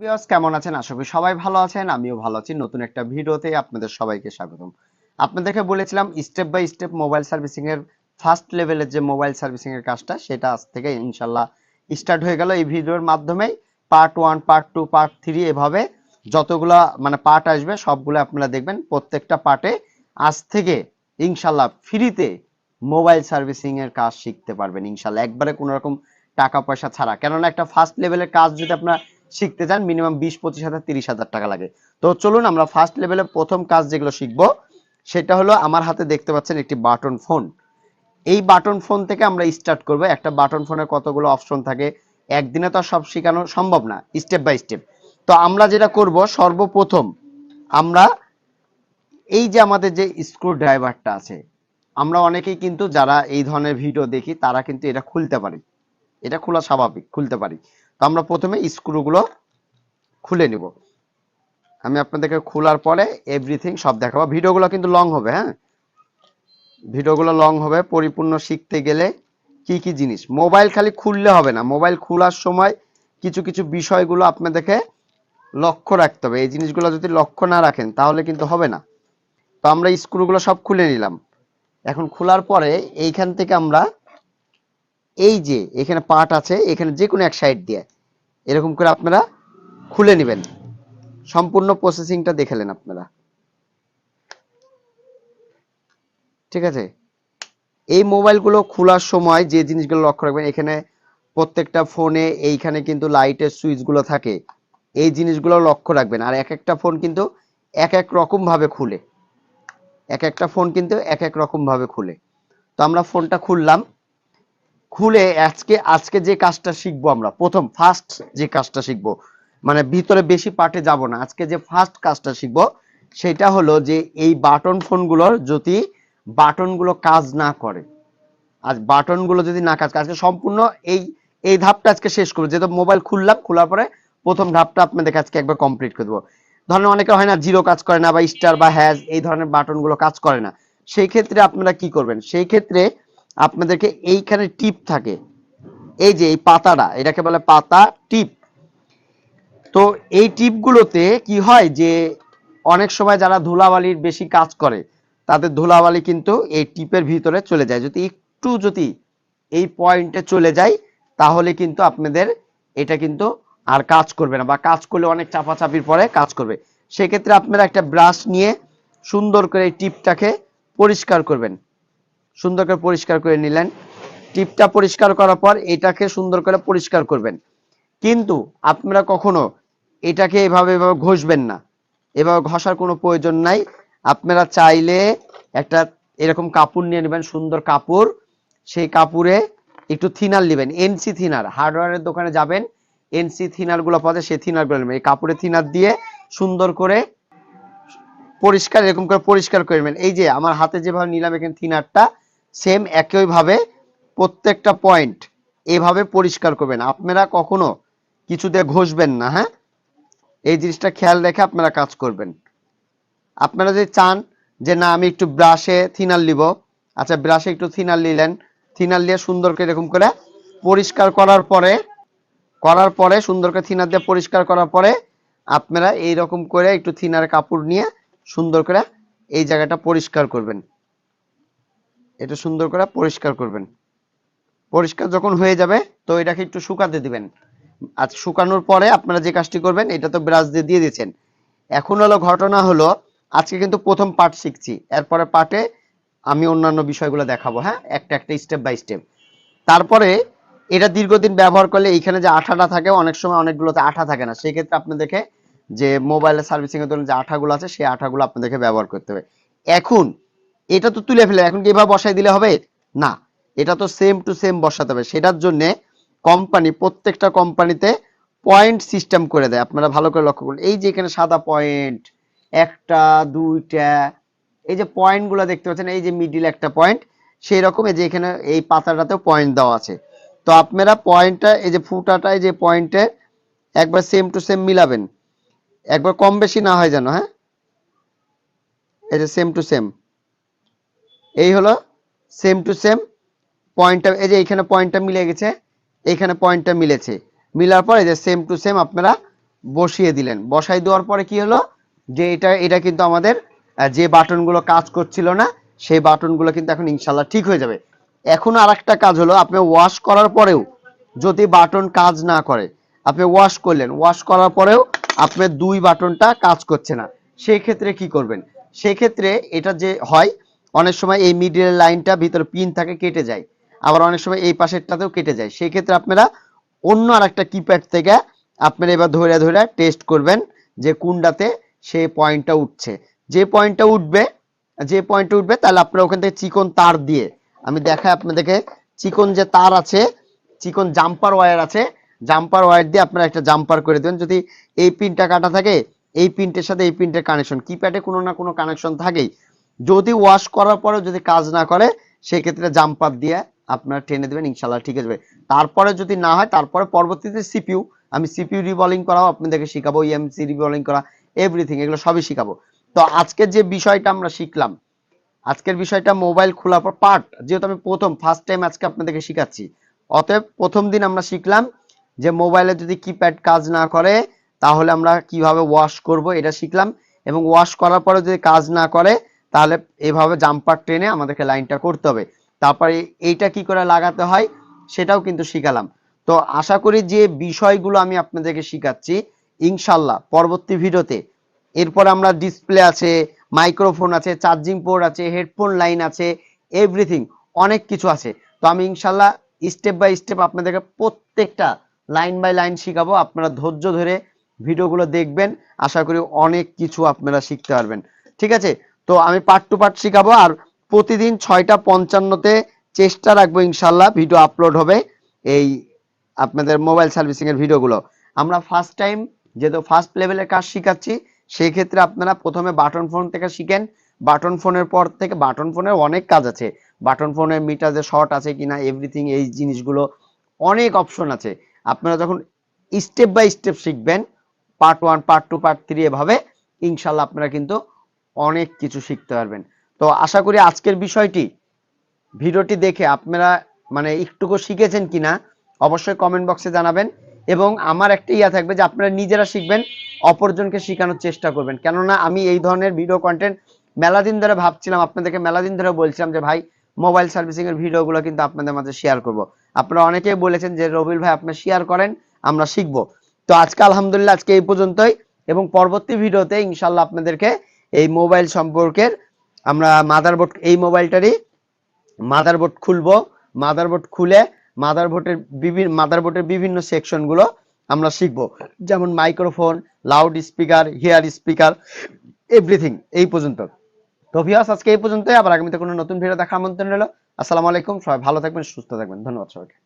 Viewers কেমন আছেন? আশা করি সবাই ভালো আছেন। আমিও ভালো আছি। নতুন একটা ভিডিওতে আপনাদের সবাইকে স্বাগতম। আপনাদেরকে বলেছিলাম step by step mobile servicing এর ফার্স্ট লেভেলের যে মোবাইল সার্ভিসিং এর কাজটা, সেটা আজ থেকে ইনশাল্লাহ স্টার্ট হয়ে গেল এই ভিডিওর মাধ্যমে part one part two part three এভাবে যতগুলা মানে পার্ট আসবে, সবগুলো আপনারা দেখবেন। প্রত্যেকটা পার্টে আজ থেকে ইনশাল্লাহ ফ্রিতে মোবাইল সার্ভিসিং এর কাজ শিখতে পারবেন ইনশাল্লাহ। একবারে কোনো রকম টাকা পয়সা ছাড়া। কেননা একটা ফার্স্ট লেভেলের কাজ যদি আপনার শিখতে চান মিনিমাম বিশ, পঁচিশ হাজার, তিরিশ হাজার টাকা লাগে। তো চলুন আমরা ফার্স্ট লেভেলে প্রথম কাজ যেগুলো শিখব, সেটা হলো আমার হাতে দেখতে পাচ্ছেন একটি বাটন ফোন এই বাটন ফোন থেকে আমরা স্টার্ট করব। একটা বাটন ফোনের কতগুলো অপশন থাকে, একদিনে তো সব শেখানো সম্ভব না স্টেপ বাই স্টেপ তো আমরা যেটা করব, সর্বপ্রথম আমরা এই যে আমাদের যে স্ক্রু ড্রাইভারটা আছে, আমরা অনেকেই কিন্তু যারা এই ধরনের ভিডিও দেখি, তারা কিন্তু এটা খুলতে পারি। এটা খোলা স্বাভাবিক, খুলতে পারি। তো আমরা প্রথমে স্ক্রুগুলো খুলে নিব। আমি আপনাদেরকে খোলার পরে এভরিথিং সব দেখাবো। ভিডিওগুলো কিন্তু লং হবে হ্যাঁ? ভিডিওগুলো লং হবে, পরিপূর্ণ শিখতে গেলে কি কি জিনিস? মোবাইল খালি খুললে হবে না। মোবাইল খোলার সময় কিছু কিছু বিষয়গুলো আপনাদেরকে লক্ষ্য রাখতে হবে। এই জিনিসগুলো যদি লক্ষ্য না রাখেন, তাহলে কিন্তু হবে না। তো আমরা স্ক্রুগুলো সব খুলে নিলাম। এখন খোলার পরে এইখান থেকে আমরা এই যে, এখানে পার্ট আছে, এখানে যে কোনো এক সাইড দিয়ে। এরকম করে আপনারা খুলে নেবেন। সম্পূর্ণ প্রসেসিংটা দেখেলেন আপনারা। ঠিক আছে? এই মোবাইলগুলো খোলার সময় যে জিনিসগুলো লক্ষ্য রাখবেন, এখানে প্রত্যেকটা ফোনে এইখানে কিন্তু লাইটের সুইচগুলো থাকে। এই জিনিসগুলো লক্ষ্য রাখবেন। আর এক একটা ফোন কিন্তু এক এক রকম ভাবে খুলে। এক একটা ফোন কিন্তু এক এক রকম ভাবে খুলে। তো আমরা ফোনটা খুললাম। খুলে আজকে আজকে যে কাজটা শিখব আমরা, প্রথম ফার্স্ট যে কাজটা শিখব মানে ভিতরে বেশি পার্টে যাব না, আজকে যে ফার্স্ট কাজটা শিখব, সেটা হলো যে এই বাটন ফোনগুলোর যদি বাটনগুলো কাজ না করে, আজ বাটনগুলো যদি না কাজ আজকে সম্পূর্ণ এই এই ধাপটা আজকে শেষ করব, যেহেতু মোবাইল খুললাম, খোলার পরে প্রথম ধাপটা আপনাদের আজকে একবার কমপ্লিট করে দেবো। ধরেন অনেকে হয় না জিরো কাজ করে না বা স্টার বা হ্যাজ এই ধরনের বাটনগুলো কাজ করে না, সেই ক্ষেত্রে আপনারা কি করবেন? সেই ক্ষেত্রে আপনাদেরকে এইখানে টিপ থাকে। এই যে এই পাতাটা, এটাকে বলে পাতা টিপ। তো এই টিপগুলোতে কি হয় যে, অনেক সময় যারা ধুলাবালির বেশি কাজ করে, তাদের ধুলাবালি কিন্তু এই টিপের ভিতরে চলে যায়। যদি একটু যদি এই পয়েন্টে চলে যায় তাহলে কিন্তু আপনাদের এটা কিন্তু আর কাজ করবে না বা কাজ করলে অনেক চাপাচাপির পরে কাজ করবে। সেক্ষেত্রে আপনারা একটা ব্রাশ নিয়ে সুন্দর করে এই টিপটাকে পরিষ্কার করবেন। সুন্দর করে পরিষ্কার করে নিলেন। টিপটা পরিষ্কার করার পর এটাকে সুন্দর করে পরিষ্কার করবেন। কিন্তু আপনারা কখনো এটাকে এভাবে এভাবে ঘষবেন না। এভাবে ঘষার কোনো প্রয়োজন নাই। আপনারা চাইলে একটা এরকম কাপড় নিয়ে নেবেন, সুন্দর কাপড়। সেই কাপড়ে একটু থিনার নেবেন, এনসি থিনার। হার্ডওয়্যারের দোকানে যাবেন, এনসি থিনারগুলো পাওয়া যায়, সেই থিনারগুলো নেবেন। এই কাপড়ে থিনার দিয়ে সুন্দর করে পরিষ্কার, এরকম করে পরিষ্কার করে নেবেন। এই যে আমার হাতে যেভাবে নিলাম এখানে থিনারটা সেম একইভাবে প্রত্যেকটা পয়েন্ট এভাবে পরিষ্কার করবেন। আপনারা কখনো কিছু দিয়ে ঘষবেন না হ্যাঁ? এই জিনিসটা খেয়াল রেখে আপনারা কাজ করবেন। আপনারা যদি চান যে, না, আমি একটু ব্রাশে থিনার নিব। আচ্ছা ব্রাশে একটু থিনার নিলেন। থিনার নিয়ে সুন্দর করে এরকম করে পরিষ্কার করার পরে করার পরে, সুন্দর করে থিনার দিয়ে পরিষ্কার করার পরে আপনারা এই রকম করে একটু থিনার কাপড় নিয়ে সুন্দর করে এই জায়গাটা পরিষ্কার করবেন। এটা সুন্দর করে পরিষ্কার করবেন। পরিষ্কার যখন হয়ে যাবে, তো এটাকে একটু শুকাতে দিবেন। আজ শুকানোর পরে আপনারা যে কাজটি করবেন, এটা তো ব্রাশ দিয়ে দিয়ে দিয়েছেন। এখন হলো ঘটনা হলো, আজকে কিন্তু প্রথম পার্ট শিখছি। এরপরে পার্টে আমি অন্যান্য বিষয়গুলো দেখাবো হ্যাঁ? একটা একটা স্টেপ বাই স্টেপ তারপরে এটা দীর্ঘদিন ব্যবহার করলে এইখানে যে আঠাটা থাকে, অনেক সময় অনেকগুলোতে আঠা থাকে না। সেক্ষেত্রে আপনাদেরকে যে মোবাইলের সার্ভিসিং এর জন্য যে আঠাগুলো আছে, সেই আঠাগুলো আপনাদেরকে ব্যবহার করতে হবে। এখন এটা তো তুলে ফেলে এখন কি এভাবে বসাই দিলে হবে? না। এটা তো সেম টু সেম বসাতে হবে। সেটার জন্য কোম্পানি প্রত্যেকটা কোম্পানিতে পয়েন্ট সিস্টেম করে দেয়। আপনারা ভালো করে লক্ষ্য করুন। এই যে এখানে সাদা পয়েন্ট একটা, দুইটা, এই যে পয়েন্টগুলো দেখতে পাচ্ছেন, এই যে মিডিল একটা পয়েন্ট সেই রকম এই যে এখানে এই পাতাটাতেও পয়েন্ট দেওয়া আছে। তো আপনারা পয়েন্টটা এই যে ফুটাটা এই যে পয়েন্টে একবার সেম টু সেম মিলাবেন। একবার কম বেশি না হয় যেন হ্যাঁ? এই যে সেম টু সেম এই হলো সেম টু সেম পয়েন্টটা এই যে এখানে পয়েন্টটা মিলে গেছে, এইখানে পয়েন্টটা মিলেছে। মিলার পর এই যে সেম টু সেম আপনারা বসিয়ে দিলেন। বসাই দেওয়ার পরে কি হলো? যে এটা এটা কিন্তু আমাদের যে বাটনগুলো কাজ করছিল না, সেই বাটনগুলো কিন্তু এখন ইনশাল্লাহ ঠিক হয়ে যাবে। এখন আর একটা কাজ হলো, আপনি ওয়াশ করার পরেও যদি বাটন কাজ না করে, আপনি ওয়াশ করলেন ওয়াশ করার পরেও আপনার দুই বাটনটা কাজ করছে না। সেই ক্ষেত্রে কি করবেন? সেই ক্ষেত্রে এটা যে হয় অনেক সময় এই মিডিল লাইনটা ভিতরে পিন থাকে, কেটে যায়। আবার অনেক সময় এই পাশেরটাতেও কেটে যায়। সেই ক্ষেত্রে আপনারা অন্য আর একটা কিপ্যাড থেকে আপনারা এবার ধরে ধরে টেস্ট করবেন যে কোনটাতে সে পয়েন্টটা উঠছে। যে পয়েন্টটা উঠবে, যে পয়েন্টটা উঠবে, তাহলে আপনারা ওখান থেকে চিকন তার দিয়ে, আমি দেখাই আপনাদেরকে, চিকন যে তার আছে, চিকন জাম্পার ওয়্যার আছে জাম্পার ওয়্যার দিয়ে আপনারা একটা জাম্পার করে দেবেন। যদি এই পিনটা কাটা থাকে, এই পিনটার সাথে এই পিনটার কানেকশন কিপ্যাডে কোনো না কোনো কানেকশন থাকেই। যদি ওয়াশ করার পরে যদি কাজ না করে, সেক্ষেত্রে জাম্পার দিয়ে আপনারা টেনে দেবেন ইনশাল্লাহ ঠিক আছে তারপরে যদি না হয়, তারপরে পরবর্তীতে সিপিইউ আমি সিপিইউ রিবলিং করাও আপনাদেরকে শিখাবো ইএমসি রিবলিং করা এভরিথিং এগুলো সবই শিখাবো। তো আজকের যে বিষয়টা আমরা শিখলাম, আজকের বিষয়টা মোবাইল খোলার পর পার্ট যেহেতু আমি প্রথম ফার্স্ট টাইম আজকে আপনাদেরকে শিখাচ্ছি। অতএব প্রথম দিন আমরা শিখলাম যে মোবাইলে যদি কিপ্যাড কাজ না করে, তাহলে আমরা কীভাবে ওয়াশ করব, এটা শিখলাম। এবং ওয়াশ করার পরে যদি কাজ না করে তাহলে এভাবে জাম্পার টেনে আমাদেরকে লাইনটা করতে হবে। তারপরে এইটা কি করে লাগাতে হয়, সেটাও কিন্তু শিখালাম। তো আশা করি যে বিষয়গুলো আমি আপনাদেরকে শিখাচ্ছি, ইনশাল্লাহ পরবর্তী ভিডিওতে। এরপর আমরা ডিসপ্লে আছে মাইক্রোফোন আছে চার্জিং পোর্ট আছে হেডফোন লাইন আছে এভরিথিং অনেক কিছু আছে। তো আমি ইনশাল্লাহ স্টেপ বাই স্টেপ আপনাদেরকে প্রত্যেকটা লাইন বাই লাইন শিখাবো। আপনারা ধৈর্য ধরে ভিডিওগুলো দেখবেন। আশা করি অনেক কিছু আপনারা শিখতে পারবেন। ঠিক আছে? তো আমি পার্ট টু পার্ট শিখাবো আর প্রতিদিন ছয়টা পঞ্চান্নতে চেষ্টা রাখব ইনশাল্লাহ ভিডিও আপলোড হবে এই আপনাদের মোবাইল সার্ভিসিং এর ভিডিওগুলো আমরা ফার্স্ট টাইম যেহেতু ফার্স্ট লেভেলের কাজ শিখাচ্ছি, সেই ক্ষেত্রে আপনারা প্রথমে বাটন ফোন থেকে শিখেন। বাটন ফোনের পর থেকে বাটন ফোনের অনেক কাজ আছে। বাটন ফোনের মিটার যে শর্ট আছে কিনা এভরিথিং এই জিনিসগুলো অনেক অপশন আছে। আপনারা যখন স্টেপ বাই স্টেপ শিখবেন part one part two part three এভাবে, ইনশাল্লাহ আপনারা কিন্তু অনেক কিছু শিখতে পারবেন। তো আশা করি আজকের বিষয়টি, ভিডিওটি দেখে আপনারা মানে একটুকু শিখেছেন কিনা, অবশ্যই কমেন্ট বক্সে জানাবেন এবং আমার একটা ইয়া থাকবে যে আপনারা নিজেরা শিখবেন, অপরজনকে শেখানোর চেষ্টা করবেন। কেননা আমি এই ধরনের ভিডিও কন্টেন্ট মেলা দিন ধরে ভাবছিলাম, আপনাদেরকে মেলা দিন ধরে বলছিলাম যে, ভাই মোবাইল সার্ভিসিং এর ভিডিওগুলো কিন্তু আপনাদের মাঝে শেয়ার করব। আপনারা অনেকেই বলেছেন যে রবিল ভাই, আপনি শেয়ার করেন, আমরা শিখব। তো আজকে আলহামদুলিল্লাহ আজকে এই পর্যন্তই এবং পরবর্তী ভিডিওতে ইনশাল্লাহ আপনাদেরকে এই মোবাইল সম্পর্কের আমরা মাদারবোর্ড এই মোবাইলটারই মাদারবোর্ড খুলবো। মাদারবোর্ড খুলে মাদারবোর্ডের বিভিন্ন মাদারবোর্ডের বিভিন্ন সেকশনগুলো আমরা শিখব। যেমন microphone loud speaker ear speaker everything এই পর্যন্ত। তো ভিউয়ার্স আজকে এই পর্যন্তই। আবার আগামীতে কোনো নতুন ভিডিও দেখার আমন্ত্রণ রইল। আসসালামু আলাইকুম। সবাই ভালো থাকবেন, সুস্থ থাকবেন। ধন্যবাদ সবাইকে।